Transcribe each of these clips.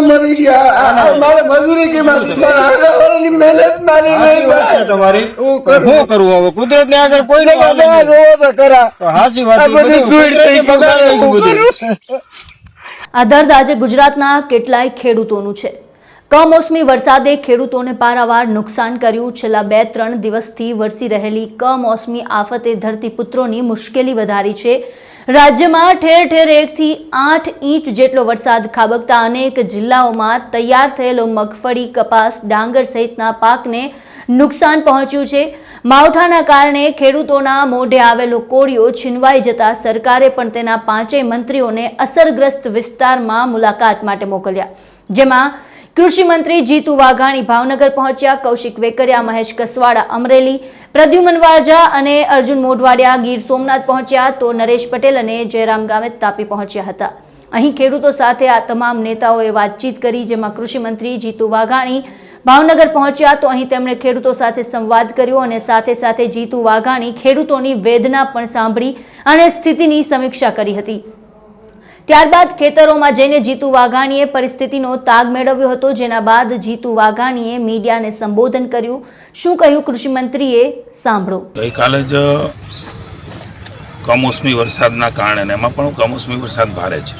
મરી ગયા. મારે મજૂરી કે મહેનત મારી તમારી. હું કરું. હવે? કુદરત ને આગળ કોઈ તો વાત બધું. આ દર્દ આજે ગુજરાતના કેટલાય ખેડૂતોનું છે. કમોસમી વરસાદે ખેડૂતોને પારાવાર નુકસાન કર્યું. છેલ્લા બે ત્રણ દિવસથી વરસી રહેલી કમોસમી આફતે ધરતીપુત્રોની મુશ્કેલી વધારી છે. રાજ્યમાં ઠેર ઠેર એકથી આઠ ઇંચ જેટલો વરસાદ ખાબકતા અનેક જિલ્લાઓમાં તૈયાર થયેલો મગફળી, કપાસ, ડાંગર સહિતના પાકને નુકસાન પહોંચ્યું છે. માવઠાના કારણે ખેડૂતોના મોઢે આવેલો કોળિયો છીનવાઈ જતા સરકારે પણ તેના પાંચેય મંત્રીઓને અસરગ્રસ્ત વિસ્તારમાં મુલાકાત માટે મોકલ્યા. જેમાં કૃષિ મંત્રી જીતુ વાઘાણી ભાવનગર પહોંચ્યા, કૌશિક વેકરિયા, મહેશ કસવાડા, અમરેલી, પ્રદ્યુમન વાજા અને અર્જુન મોઢવાડિયા ગીર સોમનાથ પહોંચ્યા તો નરેશ પટેલ અને જયરામ ગામે તાપી પહોંચ્યા હતા. અહીં ખેડૂતો સાથે આ તમામ નેતાઓએ વાતચીત કરી, જેમાં કૃષિ મંત્રી જીતુ વાઘાણી ભાવનગર પહોંચ્યા તો અહીં તેમણે ખેડૂતો સાથે સંવાદ કર્યો અને સાથે સાથે જીતુ વાઘાણી ખેડૂતોની વેદના પણ સાંભળી અને સ્થિતિની સમીક્ષા કરી હતી. ત્યારબાદ ખેતરોમાં જઈને જીતુ વાઘાણીએ પરિસ્થિતિનો તાગ મેળવ્યો હતો, જેના બાદ જીતુ વાઘાણીએ મીડિયાને સંબોધન કર્યું. શું કહ્યું કૃષિમંત્રીએ સાંભળો. ગઈકાલે જ કમોસમી વરસાદના કારણે એમાં પણ કમોસમી વરસાદ ભારે છે.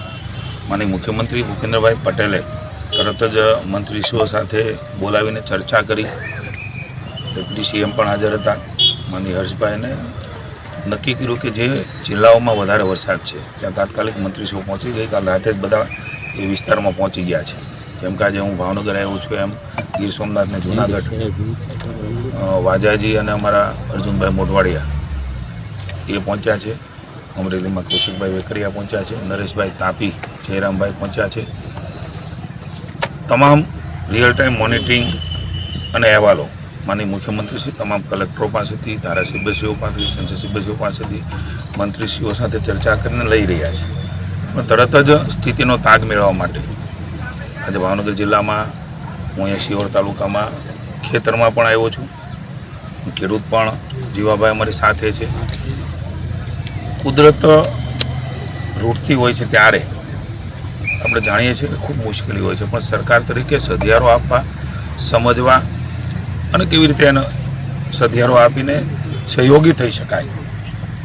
માની મુખ્યમંત્રી ભૂપેન્દ્રભાઈ પટેલે તરત જ મંત્રીશ્રીઓ સાથે બોલાવીને ચર્ચા કરી. ડેપ્યુટી સીએમ પણ હાજર હતા. માની હર્ષભાઈને નક્કી કર્યું કે જે જિલ્લાઓમાં વધારે વરસાદ છે, ત્યાં તાત્કાલિક મંત્રીશ્રીઓ પહોંચી ગઈ, કાલે રાતે જ બધા એ વિસ્તારમાં પહોંચી ગયા છે. જેમ કે આજે હું ભાવનગર આવ્યો છું એમ, ગીર સોમનાથ ને જુનાગઢ વાજાજી અને અમારા અર્જુનભાઈ મોઢવાડિયા એ પહોંચ્યા છે. અમરેલીમાં કૌશિકભાઈ વેકરિયા પહોંચ્યા છે, નરેશભાઈ તાપી, જયરામભાઈ પહોંચ્યા છે. તમામ રિયલ ટાઈમ મોનિટરિંગ અને અહેવાલો માની મુખ્યમંત્રીશ્રી તમામ કલેક્ટરો પાસેથી, ધારાસભ્યશ્રીઓ પાસેથી, સંસદસભ્યશ્રીઓ પાસેથી, મંત્રીશ્રીઓ સાથે ચર્ચા કરીને લઈ રહ્યા છે. પણ તરત જ સ્થિતિનો તાગ મેળવવા માટે આજે ભાવનગર જિલ્લામાં, હું અહીંયા શિહોર તાલુકામાં ખેતરમાં પણ આવ્યો છું. ખેડૂત પણ જીવાભાઈ અમારી સાથે છે. કુદરત રૂટતી હોય છે ત્યારે આપણે જાણીએ છીએ કે ખૂબ મુશ્કેલી હોય છે. પણ સરકાર તરીકે સધિયારો આપવા, સમજવા અને કેવી રીતે એને સધિયારો આપીને સહયોગી થઈ શકાય.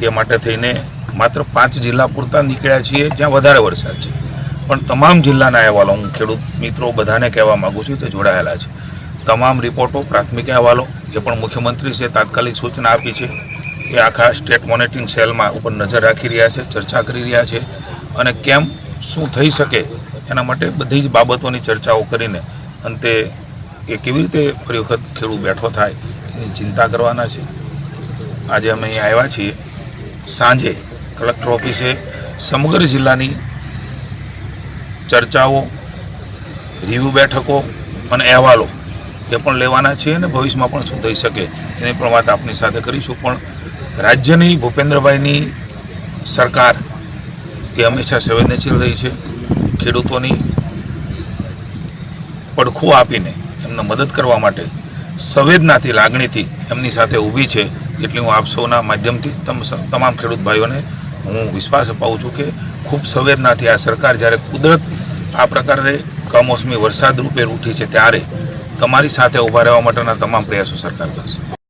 એ માટે થઈને માત્ર પાંચ જિલ્લા પૂરતા નીકળ્યા છીએ, જ્યાં વધારે વરસાદ છે. પણ તમામ જિલ્લાના અહેવાલો, હું ખેડૂત મિત્રો બધાને કહેવા માગું છું તે જોડાયેલા છે. તમામ રિપોર્ટો, પ્રાથમિક અહેવાલો, જે પણ મુખ્યમંત્રી છે, તાત્કાલિક સૂચના આપી છે, એ આખા સ્ટેટ મોનિટરિંગ સેલમાં ઉપર નજર રાખી રહ્યા છે, ચર્ચા કરી રહ્યા છે અને કેમ, શું થઈ શકે, એના માટે બધી જ બાબતોની ચર્ચાઓ કરીને અંતે એ કેવી રીતે ફરી વખત ખેડૂત બેઠો થાય એની ચિંતા કરવાના છે. આજે અમે અહીં આવ્યા છીએ. સાંજે કલેક્ટર ઓફિસે સમગ્ર જિલ્લાની ચર્ચાઓ રિવ્યુ બેઠકો અને અહેવાલો એ પણ લેવાના છે અને ભવિષ્યમાં પણ શું થઈ શકે એની પણ વાત આપની સાથે કરીશું. પણ રાજ્યની ભૂપેન્દ્રભાઈની સરકાર એ હંમેશા સંવેદનશીલ રહી છે. ખેડૂતોની પડખું આપીને એમને મદદ કરવા માટે સંવેદનાથી, લાગણીથી એમની સાથે ઊભી છે એટલે હું આપ સૌના માધ્યમથી તમ તમામ ખેડૂત ભાઈઓને હું વિશ્વાસ અપાવું છું કે ખૂબ સંવેદનાથી આ સરકાર જ્યારે કુદરત આ પ્રકારે કમોસમી વરસાદ રૂપે ઉઠી છે ત્યારે તમારી સાથે ઊભા રહેવા માટેના તમામ પ્રયાસો સરકાર કરશે.